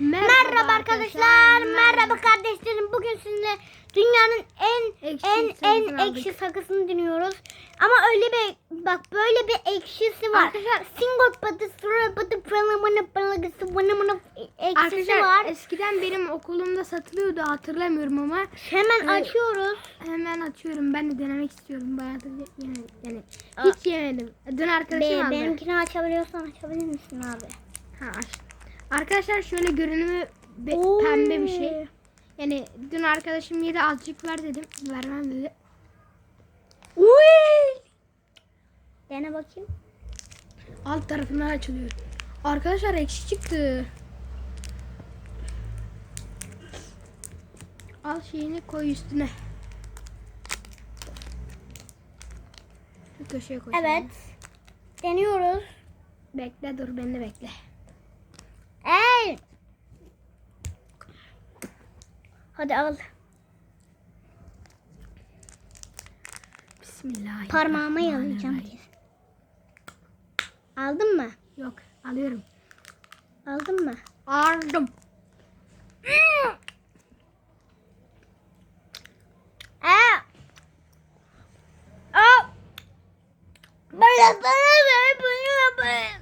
Merhaba arkadaşlar. Merhaba kardeşlerim. Bugün sizinle dünyanın en Ekşi en en aldık. ekşi sakızını dinliyoruz. Ama öyle bir bak böyle bir ekşisi var. Arkadaşlar- Single patı, sıra patı, pırlamana pırlagısı, bana bana ekşisi Arkadaşlar var. eskiden benim okulumda satılıyordu hatırlamıyorum ama Hemen Evet. açıyoruz. hemen açıyorum. Ben de denemek istiyorum. Bayağıdır yani, yani Aa. hiç yemedim. Dün arkadaşım Be, aldı. benimkini açabiliyorsan açabilir misin abi? Ha, aç. Arkadaşlar şöyle görünümü pembe bir şey. Yani dün arkadaşım yedi azıcık ver dedim. Vermem dedi. Uy! Dene bakayım. Alt tarafından açılıyor. Arkadaşlar ekşi çıktı. Al şeyini koy üstüne. Şu köşeye koy. Evet. Deniyoruz. Bekle dur beni de bekle. Hadi al. Bismillah. Parmağıma yalayacağım. Aldın mı? Yok alıyorum. Aldın mı? Aldım. Bana bana ver, bana ver.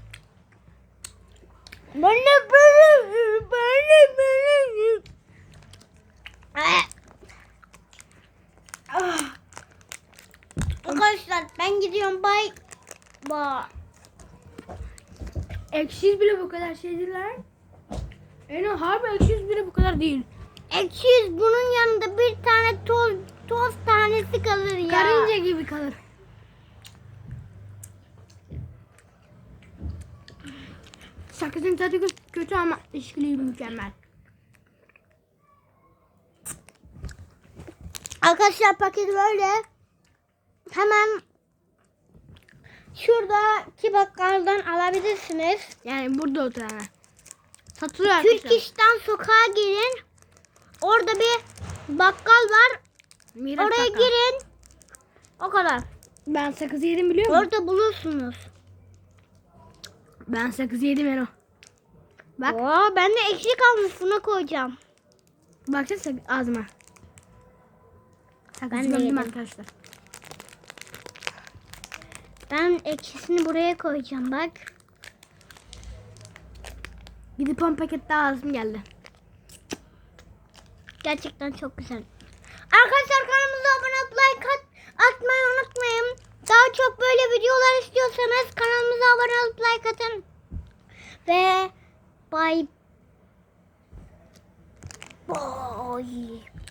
Bana bana ver, bana bana ver. Aa! Ah! Arkadaşlar ben gidiyorum bay. Ba. Eksiz bile bu kadar şey değil lan. Yani harbi eksiz bile bu kadar değil. Ekşiyiz bunun yanında bir tane toz toz tanesi kalır ya. Karınca gibi kalır. Sakızın tadı kö- kötü ama işkiliği mükemmel. Arkadaşlar paket böyle. Hemen şuradaki bakkaldan alabilirsiniz. Yani burada otur hemen. Satılıyor Türk arkadaşlar. İş'ten sokağa girin. Orada bir bakkal var. Miras Oraya bakkal. girin. O kadar. Ben sakız yedim biliyor musun? Orada bulursunuz. Ben sakız yedim Eno. Bak. Oo, ben de ekşi kalmış buna koyacağım. Baksana ağzıma. Sakız Ben de yedim. arkadaşlar. Ben ekşisini buraya koyacağım bak. Gidip 10 paket daha ağzım geldi. Gerçekten çok güzel. Arkadaşlar kanalımıza abone olup like at, atmayı unutmayın. Daha çok böyle videolar istiyorsanız kanalımıza abone olup like atın. Ve bye. Bye.